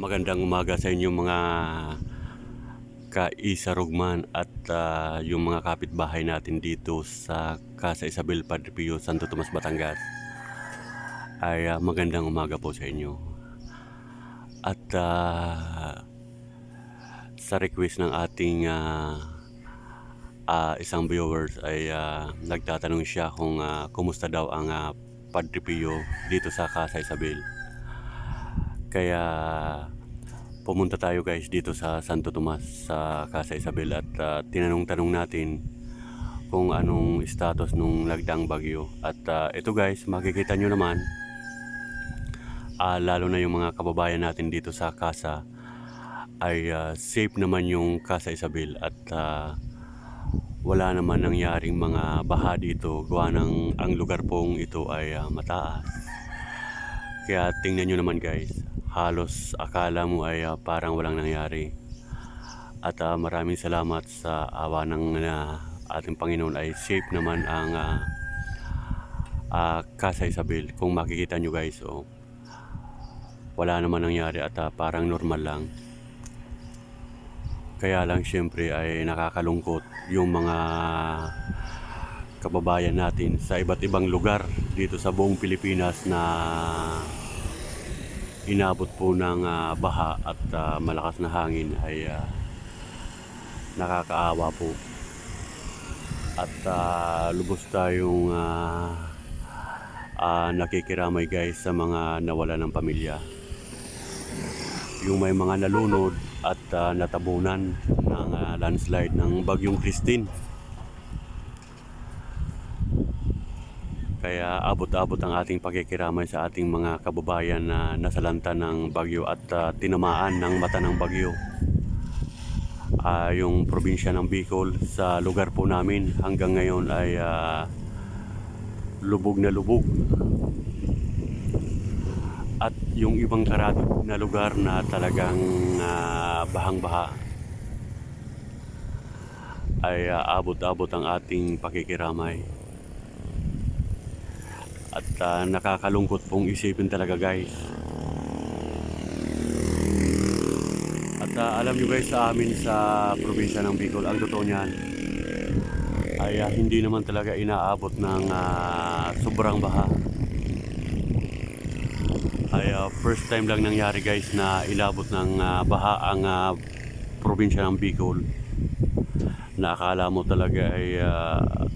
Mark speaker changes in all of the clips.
Speaker 1: Magandang umaga sa inyo mga kaisarugman at ah, yung mga kapitbahay natin dito sa Casa Isabel Padre Pio, Santo Tomas, Batangas. Ay ah, magandang umaga po sa inyo. At ah, sa request ng ating ah, ah, isang viewers ay ah, nagtatanong siya kung ah, kumusta daw ang ah, Padre Pio dito sa Casa Isabel. Kaya pumunta tayo guys dito sa Santo Tomas sa Casa Isabel at ah, tinanong-tanong natin kung anong status nung lagdang bagyo. At ah, ito guys, makikita nyo naman ah, lalo na yung mga kababayan natin dito sa Casa ay ah, safe naman yung Casa Isabel at ah, wala naman nangyaring mga baha dito gawa ng ang lugar pong ito ay ah, mataas. Kaya tingnan nyo naman guys, halos akala mo ay ah, parang walang nangyari. At ah, maraming salamat sa awa ng ah, ating Panginoon ay safe naman ang ah, ah, Casa Isabel. Kung makikita nyo guys, oh, wala naman nangyari at ah, parang normal lang. Kaya lang syempre ay nakakalungkot yung mga kababayan natin sa iba't ibang lugar dito sa buong Pilipinas na inabot po ng ah, baha at ah, malakas na hangin ay ah, nakakaawa po. At ah, lubos tayong ah, ah, nakikiramay guys sa mga nawala ng pamilya. Yung may mga nalunod at ah, natabunan ng ah, landslide ng Bagyong Christine. Kaya abot-abot ang ating pagkikiramay sa ating mga kababayan na nasalanta ng bagyo at ah, tinamaan ng mata ng bagyo. Ah, yung probinsya ng Bicol sa lugar po namin hanggang ngayon ay ah, lubog na lubog. At yung ibang karatig na lugar na talagang ah, bahang-baha ay ah, abot-abot ang ating pakikiramay. At ah, nakakalungkot pong isipin talaga guys. At ah, alam nyo guys sa amin sa probinsya ng Bicol, ang totoo niyan ay ah, hindi naman talaga inaabot ng ah, sobrang baha. Ay ah, first time lang nangyari guys na ilabot ng ah, baha ang ah, probinsya ng Bicol. Na akala mo talaga ay ah,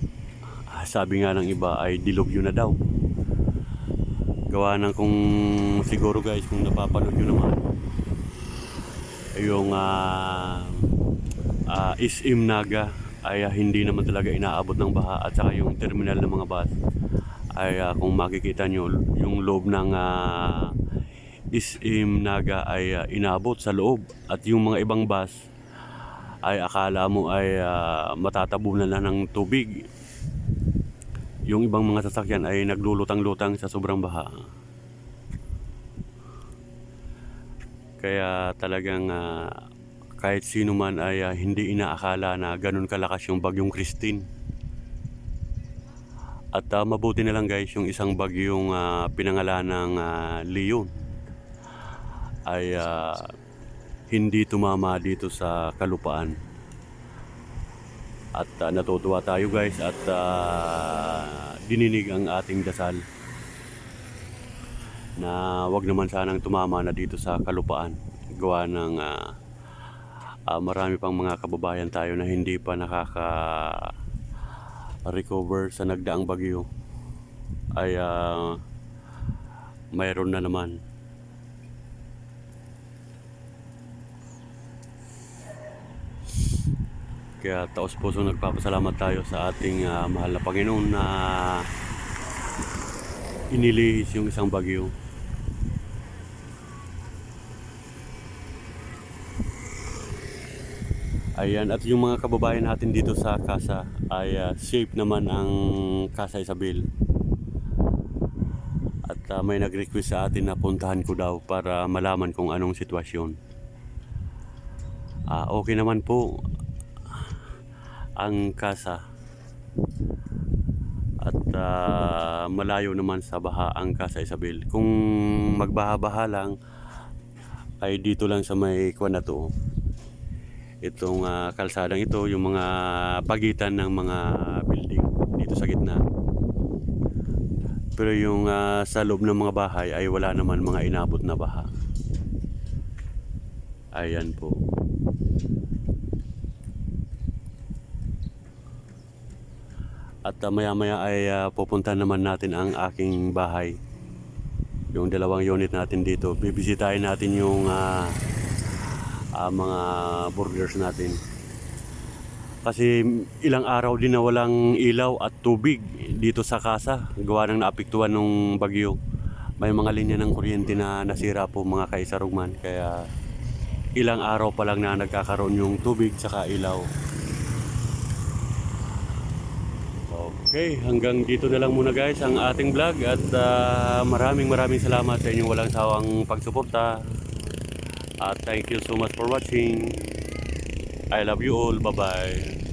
Speaker 1: sabi nga ng iba ay dilubyo na daw gawa ng kung siguro guys kung napapanood nyo naman. Yung ah ah, SM Naga ay ah, hindi naman talaga inaabot ng baha at saka yung terminal ng mga bus. Ay ah, kung makikita nyo yung loob ng ah, SM Naga ay ah, inaabot sa loob. At yung mga ibang bus ay akala mo ay ah, matatabunan na ng tubig yung ibang mga sasakyan ay naglulutang-lutang sa sobrang baha. Kaya talagang ah, kahit sino man ay ah, hindi inaakala na ganun kalakas yung bagyong Christine. At ah, mabuti na lang guys yung isang bagyong ah, pinangalan ng ah, Leon ay ah, hindi tumama dito sa kalupaan. At ah, natutuwa tayo guys at ah, dininig ang ating dasal na wag naman sanang tumama na dito sa kalupaan. Gawa ng ah, ah, marami pang mga kababayan tayo na hindi pa nakaka recover sa nagdaang bagyo. Ay ah, mayroon na naman. Kaya taos puso nagpapasalamat tayo sa ating ah, mahal na Panginoon na inilihis yung isang bagyo. Ayan, at yung mga kababayan natin dito sa Casa ay ah, safe naman ang Casa Isabel. At ah, may nag-request sa atin na puntahan ko daw para malaman kung anong sitwasyon. Ah, okay naman po ang Casa. At ah, malayo naman sa baha ang Casa Isabel. Kung magbaha-baha lang ay dito lang sa may kwan na to. Itong ah, kalsadang ito, yung mga pagitan ng mga building dito sa gitna. Pero yung ah, sa loob ng mga bahay ay wala naman mga inabot na baha. Ayan po. At ah, maya-maya ay ah, pupunta naman natin ang aking bahay. Yung dalawang unit natin dito. Bibisitahin natin yung ah, ah, mga burgers natin. Kasi ilang araw din na walang ilaw at tubig dito sa kasa. Gawa ng naapektuhan ng bagyo. May mga linya ng kuryente na nasira po mga kaisarugman. Kaya ilang araw pa lang na nagkakaroon yung tubig saka ilaw. Okay, hanggang dito na lang muna guys ang ating vlog at ah, maraming maraming salamat sa inyong walang sawang pagsuporta. At thank you so much for watching. I love you all. Bye-bye.